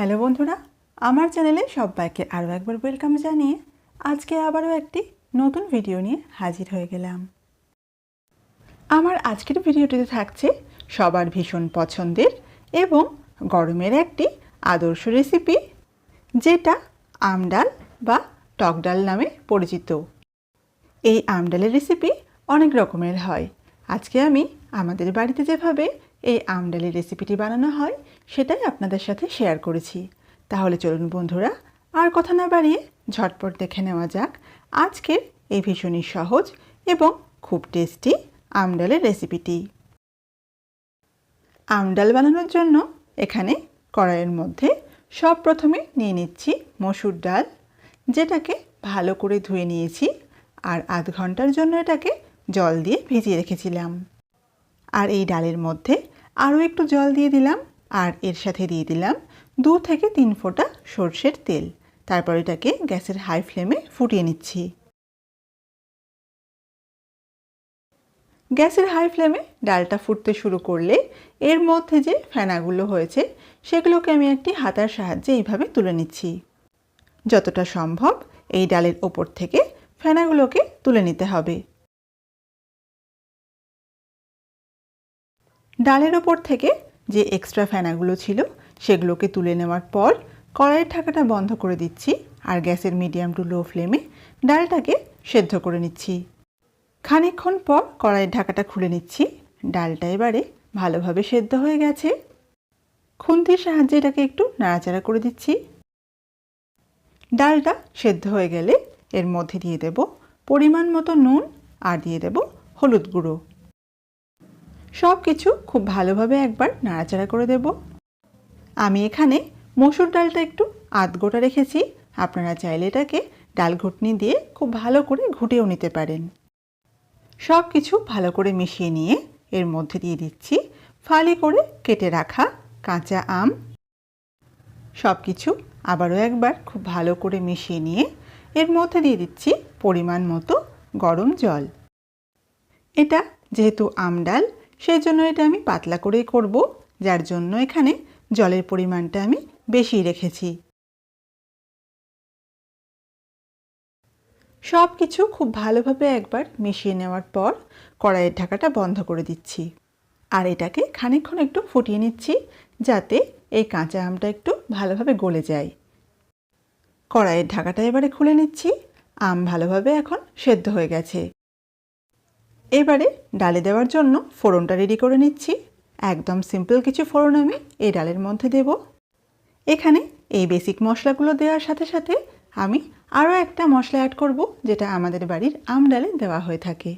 Hello বন্ধুরা, আমার চ্যানেলে সবাইকে আরও একবার ওয়েলকাম জানিয়ে আজকে আবারও একটি নতুন ভিডিও নিয়ে হাজির হয়ে গেলাম। আমার আজকের ভিডিওটিতে থাকছে সবার ভীষণ পছন্দের এবং গরমের একটি আদর্শ রেসিপি যেটা আমডাল বা টক ডাল নামে পরিচিত। এই আমডালের রেসিপি অনেক রকমের হয়। আজকে আমি আমাদের বাড়িতে যেভাবে এই আমডালের রেসিপিটি বানানো হয়, সেটাই আপনাদের সাথে শেয়ার করেছি। তাহলে চলুন বন্ধুরা, আর কথা না বাড়িয়ে ঝটপট দেখে নেওয়া যাক আজকের এই ভীষণই সহজ এবং খুব টেস্টি আমডালের রেসিপিটি আমডাল বানানোর জন্য এখানে কড়াইয়ের মধ্যে সব প্রথমে নিয়ে নিচ্ছি মসুর ডাল, যেটাকে ভালো করে ধুয়ে নিয়েছি, আর আধ ঘণ্টার জন্য এটাকে জল দিয়ে ভিজিয়ে রেখেছিলাম। আর এই ডালের মধ্যে আরও একটু জল দিয়ে দিলাম আর এর সাথে দিয়ে দিলাম দু থেকে তিন ফোঁটা সর্ষের তেল। তারপর এটাকে গ্যাসের হাই ফ্লেমে ফুটিয়ে নিচ্ছি। গ্যাসের হাই ফ্লেমে ডালটা ফুটতে শুরু করলে এর মধ্যে যে ফেনাগুলো হয়েছে সেগুলোকে আমি একটি হাতার সাহায্যে এইভাবে তুলে নিচ্ছি। যতটা সম্ভব এই ডালের ওপর থেকে ফেনাগুলোকে তুলে নিতে হবে। ডালের ওপর থেকে যে এক্সট্রা ফেনাগুলো ছিল সেগুলোকে তুলে নেওয়ার পর কড়াইয়ের ঢাকাটা বন্ধ করে দিচ্ছি আর গ্যাসের মিডিয়াম টু লো ফ্লেমে ডালটাকে সেদ্ধ করে নিচ্ছি। খানিকক্ষণ পর কড়াইয়ের ঢাকাটা খুলে নিচ্ছি। ডালটা এবারে ভালোভাবে সেদ্ধ হয়ে গেছে। খুন্তির সাহায্যে এটাকে একটু নাড়াচাড়া করে দিচ্ছি। ডালটা সেদ্ধ হয়ে গেলে এর মধ্যে দিয়ে দেব পরিমাণ মতো নুন আর দিয়ে দেব হলুদ গুঁড়ো। সব কিছু খুব ভালোভাবে একবার নাড়াচাড়া করে দেব। আমি এখানে মসুর ডালটা একটু আধ গোটা রেখেছি। আপনারা চাইলে এটাকে ডাল ঘুটনি দিয়ে খুব ভালো করে ঘুটেও নিতে পারেন। সব কিছু ভালো করে মিশিয়ে নিয়ে এর মধ্যে দিয়ে দিচ্ছি ফালি করে কেটে রাখা কাঁচা আম। সব কিছু আবারও একবার খুব ভালো করে মিশিয়ে নিয়ে এর মধ্যে দিয়ে দিচ্ছি পরিমাণ মতো গরম জল। এটা যেহেতু আম ডাল সেই জন্য এটা আমি পাতলা করেই করব, যার জন্য এখানে জলের পরিমাণটা আমি বেশি রেখেছি। সব কিছু খুব ভালোভাবে একবার মিশিয়ে নেওয়ার পর কড়াইয়ের ঢাকাটা বন্ধ করে দিচ্ছি। আর এটাকে খানিকক্ষণ একটু ফুটিয়ে নিচ্ছি, যাতে এই কাঁচা আমটা একটু ভালোভাবে গলে যায়। কড়াইয়ের ঢাকাটা এবারে খুলে নিচ্ছি, আম ভালোভাবে এখন সেদ্ধ হয়ে গেছে। এবারে ডালে দেওয়ার জন্য ফোড়নটা রেডি করে নিচ্ছি। একদম সিম্পল কিছু ফোড়ন আমি এই ডালের মধ্যে দেব। এখানে এই বেসিক মশলাগুলো দেওয়ার সাথে সাথে আমি আরও একটা মশলা অ্যাড করব, যেটা আমাদের বাড়ির আম ডালে দেওয়া হয়ে থাকে।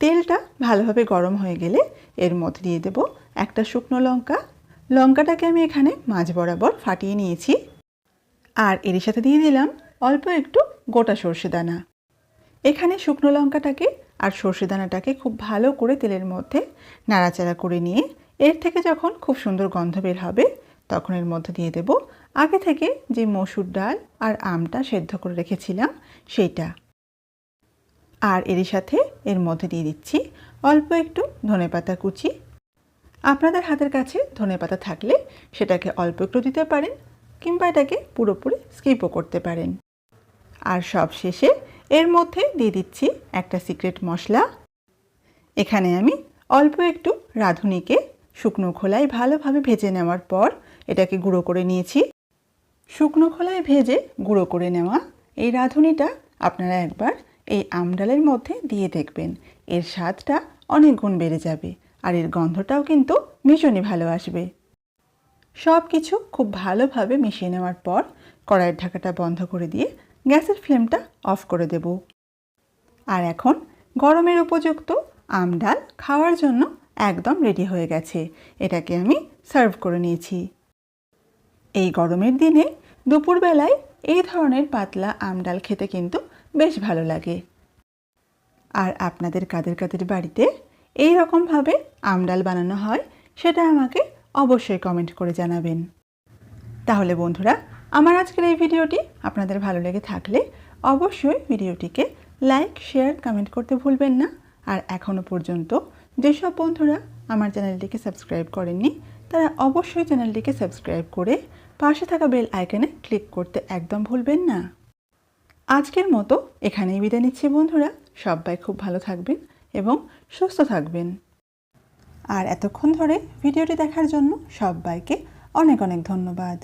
তেলটা ভালোভাবে গরম হয়ে গেলে এর মধ্যে দিয়ে দেব একটা শুকনো লঙ্কা। লঙ্কাটাকে আমি এখানে মাঝ বরাবর ফাটিয়ে নিয়েছি। আর এর সাথে দিয়ে দিলাম অল্প একটু গোটা সর্ষে দানা। এখানে শুকনো লঙ্কাটাকে আর সর্ষে দানাটাকে খুব ভালো করে তেলের মধ্যে নাড়াচাড়া করে নিয়ে এর থেকে যখন খুব সুন্দর গন্ধ বের হবে, তখন এর মধ্যে দিয়ে দেব আগে থেকে যে মসুর ডাল আর আমটা সেদ্ধ করে রেখেছিলাম সেইটা। আর এরই সাথে এর মধ্যে দিয়ে দিচ্ছি অল্প একটু ধনেপাতা কুচি। আপনাদের হাতের কাছে ধনেপাতা থাকলে সেটাকে অল্প একটু দিতে পারেন কিংবা এটাকে পুরোপুরি স্কিপও করতে পারেন। আর সব শেষে এর মধ্যে দিয়ে দিচ্ছি একটা সিক্রেট মশলা। এখানে আমি অল্প একটু রাঁধুনিকে শুকনো খোলায় ভালোভাবে ভেজে নেওয়ার পর এটাকে গুঁড়ো করে নিয়েছি। শুকনো খোলায় ভেজে গুঁড়ো করে নেওয়া এই রাঁধুনিটা আপনারা একবার এই আমডালের মধ্যে দিয়ে দেখবেন। এর স্বাদটা অনেক গুণ বেড়ে যাবে আর এর গন্ধটাও কিন্তু ভীষণই ভালো আসবে। সব কিছু খুব ভালোভাবে মিশিয়ে নেওয়ার পর কড়াইয়ের ঢাকাটা বন্ধ করে দিয়ে গ্যাসের ফ্লেমটা অফ করে দেব। আর এখন গরমের উপযুক্ত আম ডাল খাওয়ার জন্য একদম রেডি হয়ে গেছে। এটাকে আমি সার্ভ করে নিয়েছি। এই গরমের দিনে দুপুরবেলায় এই ধরনের পাতলা আম ডাল খেতে কিন্তু বেশ ভালো লাগে। আর আপনাদের কাদের কাদের বাড়িতে এই রকমভাবে আম ডাল বানানো হয়, সেটা আমাকে অবশ্যই কমেন্ট করে জানাবেন। তাহলে বন্ধুরা আমার আজকের এই ভিডিওটি আপনাদের ভালো লেগে থাকলে অবশ্যই ভিডিওটিকে লাইক, শেয়ার, কমেন্ট করতে ভুলবেন না। আর এখনও পর্যন্ত যেসব বন্ধুরা আমার চ্যানেলটিকে সাবস্ক্রাইব করেননি, তারা অবশ্যই চ্যানেলটিকে সাবস্ক্রাইব করে পাশে থাকা বেল আইকনে ক্লিক করতে একদম ভুলবেন না। আজকের মতো এখানেই বিদায় নিচ্ছি বন্ধুরা। সবাই খুব ভালো থাকবেন এবং সুস্থ থাকবেন। আর এতক্ষণ ধরে ভিডিওটি দেখার জন্য সবাইকে অনেক অনেক ধন্যবাদ।